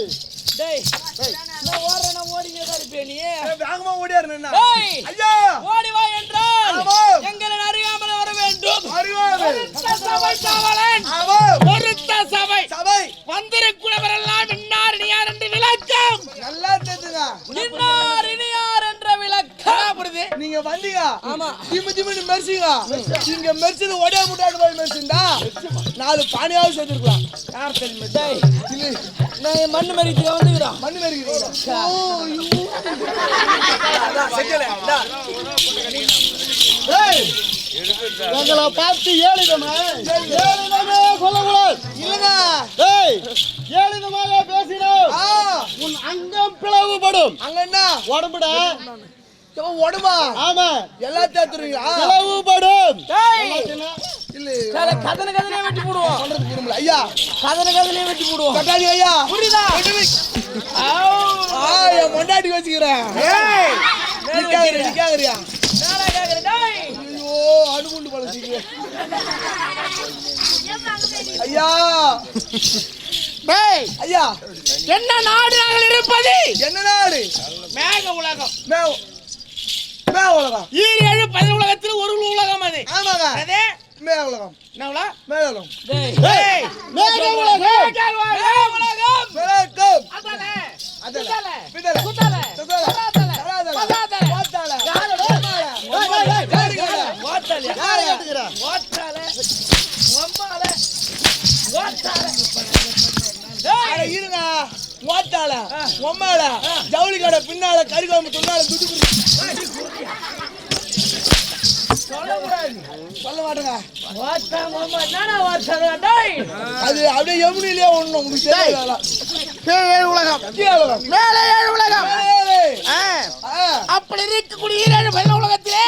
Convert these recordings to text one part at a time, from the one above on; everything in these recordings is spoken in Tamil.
டேய் டேய் நான் ஓடுறேன்னா ஓடிங்க தான் இருப்பியா நீ வேகமா ஓடியாரு நின்னா டேய் ஐயா. ஓடி வா என்றால் ஆமாம். எங்களை அறியாமல் வர வேண்டும். சபை காவலன் ஆமாம் ஒருத்த சபை. சபை. வந்திருக்கிறவரெல்லாம் இன்னார் இனியார் என்று விளக்கம். நல்லா தெரிஞ்சுங்க இன்னார் இனியார் என்ற விளக்கம் வந்தீங்க. ஆமா. திம்மி திம்மி மெரிசிங்க நீங்க மெரிச்சது ஒடியா முட்டாடு போய் மெரிச்சிருந்தா நாலு பானியாவது சேர்த்துருக்கலாம். யார் தெரியுமா? டேய் நான் மண்ணு மறித்துக்க வந்துக்கிறோம் மண்ணு மெரிக்கிறீங்க ஓ, எங்களை பார்த்து ஏழிதமே ஏழிதமே சொல்லக்கூடாது. இல்லங்க டேய் ஏழிதமாக பேசினோம். ஆ, உன் அங்கம் பிளவுபடும். அங்க என்ன? உடம்புடா. உடம்பா ஆமா. பிளவுபடும் டேய்! எல்லாத்தையும் இல்ல கதனை கதனையே வெட்டி போடுவோம். சொல்றது புரியுமில்ல ஐயா. கதனை கதனையே வெட்டி போடுவோம். கட்டாளி ஐயா. புரியுதா? ஆ என் பொண்டாட்டி வச்சுக்கிறேன். நிக்காதறியா ஐயோ அணுகுண்டு பழச்சிக்கிறேன் ஐயா. ஐயா. என்ன நாடு நாங்கள் இருப்பது? என்ன நாடு? மேக உலகம். மேவ. உலகம். ஈர் ஏழு பதில் உலகத்தில் ஒரு உலகம் அது. ஆமாங்க. அதே? மேவ உலகம். என்ன உலகம்? மேவ உலகம். மேக உலகம். மேக உலகம். அதல பிதல யாரை? ஓட்டால ஓட்டால இருங்க ஓட்டால உம்மால ஜவுளி கடை பின்னால கறிகாம துண்ணால துட்டு சொல்ல மாட்டேங்க அது அப்படியே யமுனிலே ஒண்ணு. உங்களுக்கு கீழ் உலகம். மேலே ஏழு உலகம். அப்படி இருக்கக்கூடிய உலகத்திலே.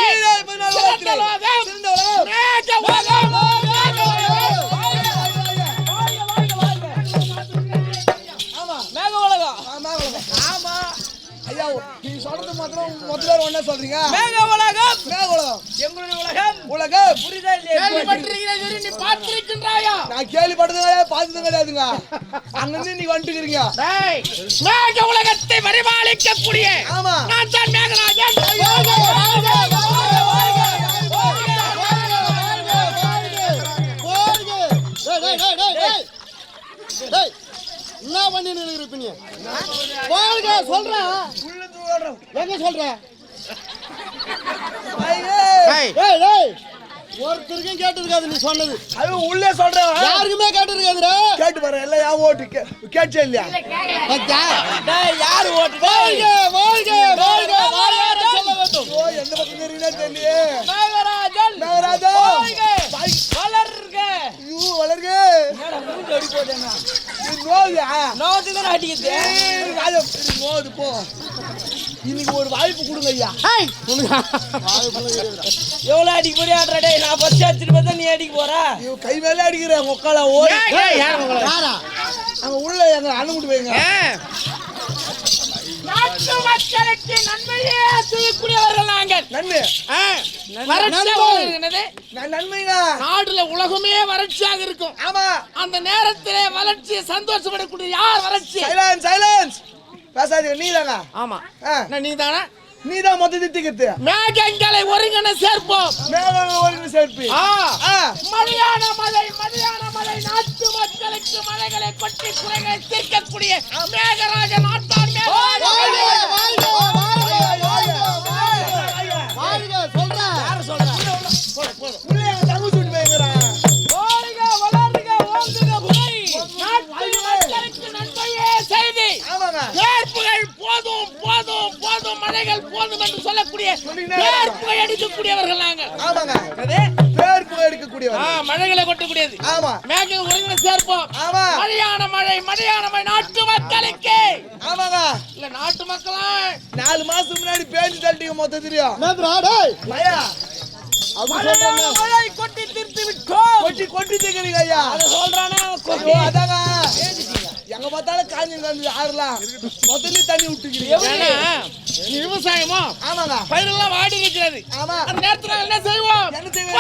ஐயா நீங்க சொல்றது மாத்திரம் மொத்த பேர் ஒண்ணா சொல்றீங்க. மேக உலகம். மேக உலகம். எங்களுடைய உலகம். உலகம். புரிதா இல்லையா கேள்விப்பட்டிருக்கிறீர்கள் நீ பார்த்திருக்கின்றாயா? நான் கேள்விப்பட்டதும் கிடையாது பார்த்ததும் கிடையாதுங்க அங்கிருந்து நீங்க வந்துட்டுக்கிறீங்க டேய் மேக உலகத்தை பரிபாலிக்கக்கூடிய ஆமா. நான் தான் மேகராஜன். என்ன பண்ணி நின்னுக்கிற நீ? உள்ள தூடுறோம். எங்க சொல்ற? ஒருத்தருக்கும் கேட்டிருக்காது நீ சொன்னது. அது உள்ளே சொல்றேன் யாருக்குமே கேட்டிருக்காதுடா கேட்டு பாரு எல்லாம் யா ஓட்டு கே- கேட்டுச்சே இல்லையா? யார் ஓட்டு வாழ்க வாழ்க வாழ்க வாழார சொல்ல வேண்டும் ஓ எந்த பக்கம் தெரியுனா தெரியலையே மேகராஜன் நாகராஜா வாழ்க வளர்க ஐயோ வளர்க என்னடா மூஞ்சி அடி போட்டேனா இது நோயா நோத்து தான் அடிக்குது நோது போ. இன்னைக்கு ஒரு வாய்ப்பு கொடுங்க ஐயா. ஹேய் எவ்வளவு அடிக்க போறியா நான் ஃபர்ஸ்ட் அடிச்சிட்டு பார்த்தா நீ அடிக்க போற? கை மேலே அடிக்கிற உக்கால ஓடி. அங்க உள்ள எங்க அணுகுட்டு போய்ங்க மக்களுக்கு நன்மையே செய்யக்கூடியவர்கள் நாங்கள். நன்மை. நாடுல உலகமே வறட்சியாக இருக்கும். ஆமா. அந்த நேரத்திலே வளர்ச்சியை சந்தோஷப்படக்கூடிய யார் வறட்சி? Silence silence. பேசாதீங்க நீதாங்க ஆமா. ஆ, நீ தானே நீதான் மொத்தத்தை திக்கிறது மேகங்களை ஒருங்கன சேர்ப்போம். மேல ஒரு சேர்ப்பி. மழையான மழை மழையான மழை. நாட்டு மக்களுக்கு மழைகளை கொட்டி குறைகளை தீர்க்கக்கூடிய மேகராஜ நாட்டார் போதும் போதும் போதும் மழைகள் போதும் என்று சொல்லக்கூடிய அடிக்கக்கூடியவர்கள் நாங்கள் ஆமாங்க மழைகளை கொட்டக்கூடியது. ஆமா. மேகங்கள் ஒருங்கின சேர்ப்போம். ஆமா. மழையான மழை மழையான மழை நாட்டு மக்களுக்கு. ஆமாங்க. இல்ல நாட்டு மக்களா? நாலு மாசத்துக்கு முன்னாடி பேஞ்சு தள்ளிட்டீங்க என்னதுடா டேய் மயா கொட்டி தீர்த்து விட்டோம். கொட்டி கொட்டி தீக்கிறீங்க ஐயா. அதை சொல்றானா ஐயோ, அதாங்க. எங்க பார்த்தாலும் காஞ்சி காஞ்சி ஆறுலாம். மொத்தத்துல தண்ணி விட்டுக்கிறீங்க. விவசாயமோ? ஆமாங்க. பயிரெல்லாம் வாடி இருக்கிறது ஆமா. அந்த நேரத்துல என்ன செய்வோம்? என்ன செய்வீங்க?